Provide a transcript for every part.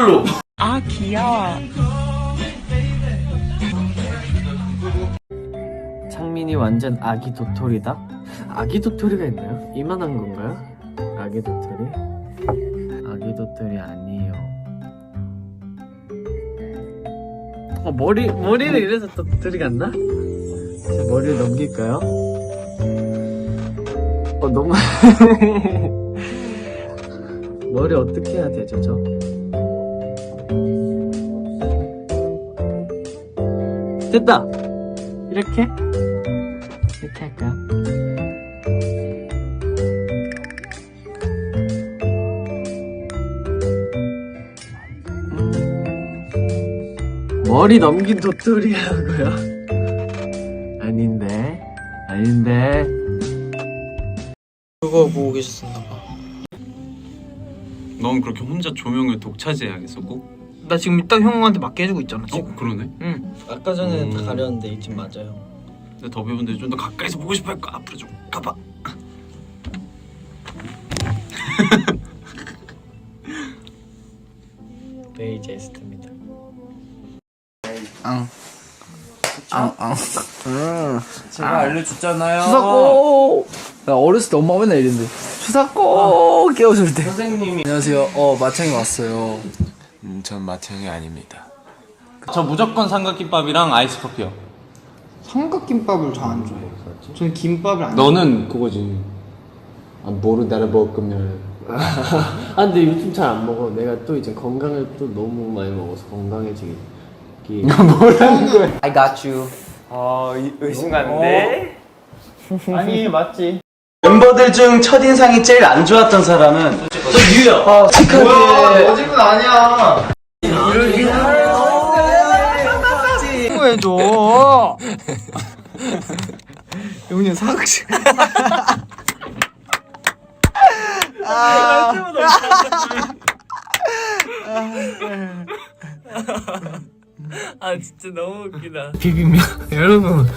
이걸로. 아 귀여워. 창민이 완전 아기 도토리다? 아기 도토리가 있나요? 이만한 건가요? 아기 도토리? 아기 도토리 아니에요. 어, 머리, 머리를 이래서 또 도토리 같나? 제 머리를 넘길까요? 어, 너무. 머리 어떻게 해야 되죠, 저? 됐다! 이렇게? 이렇게 할까요? 음, 머리 넘긴 도토리라고요? 아닌데, 아닌데. 그거 보고 계셨었나 봐. 넌 그렇게 혼자 조명을 독차지해야겠어 꼭? 나 지금 딱 형한테 맞게 해주고 있잖아 어 지금. 그러네. 응. 아까 전에 음. 다 가렸는데 이쯤 맞아요. 근데 더비분들이 좀 더 가까이서 보고 싶어 할거 앞으로 좀 가봐. 베이 제스트입니다. 제가 알려줬잖아요. 수사꼭 나 어렸을 때 엄마가 맨날 이랬는데 수사 꼭 깨워줄 때 선생님이 안녕하세요 어 마창이 왔어요 음, 전 마태형이 아닙니다. 저 무조건 삼각김밥이랑 아이스 커피요. 삼각김밥을 잘 안 좋아해요. 저는 김밥을 안 너는 그거지. 아, 모르다라 먹으면 아 근데 요즘 잘 안 먹어. 내가 또 이제 건강을 또 너무 많이 먹어서 건강해지기. I got you 아니 맞지. 멤버들 중 첫인상이 제일 안 좋았던 사람은 저 유야 뭐야 거짓말 아니야. 해줘. 용년 사극식. 아 진짜 너무 웃기다. 비빔면 여러분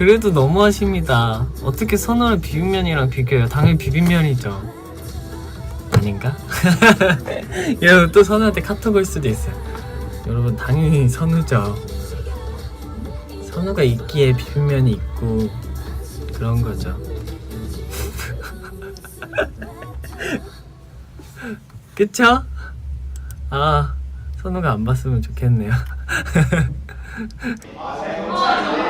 그래도 너무하십니다. 어떻게 선호를 비빔면이랑 비교해요? 당연히 비빔면이죠. 아닌가? 여러분 또 선우한테 카톡 올 수도 있어요. 여러분 당연히 선우죠. 선우가 있기에 비빔면이 있고 그런 거죠. 그쵸? 아 선우가 안 봤으면 좋겠네요.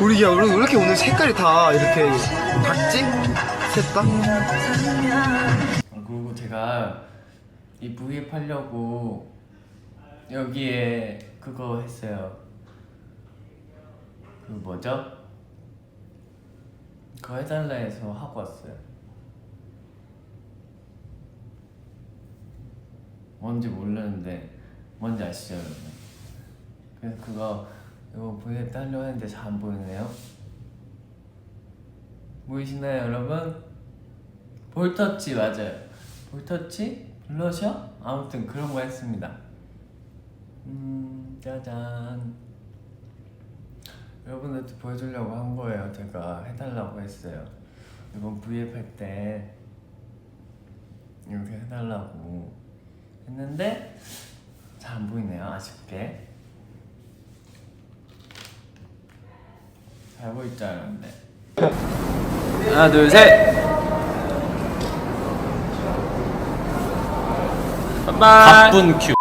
헉, 우리 야 우리 왜 이렇게 오늘 색깔이 다 이렇게 밝지? 셋 다? 그리고 제가 이 V앱 하려고 여기에 그거 했어요. 그 뭐죠? 그거 해달라 해서 하고 왔어요. 뭔지 모르는데 뭔지 아시죠 여러분? 그래서 그거 이거 V앱 하려고 했는데 잘 안 보이네요. 보이시나요 여러분? 볼터치 맞아요. 볼터치? 블러셔? 아무튼 그런 거 했습니다. 음 짜잔. 여러분들한테 보여주려고 한 거예요. 제가 해달라고 했어요. 이번 V앱 할 때 이렇게 해달라고 했는데 잘 안 보이네요. 아쉽게. 잘 보일 줄 알았는데. 하나 둘 셋. 바쁜 바쁜 큐.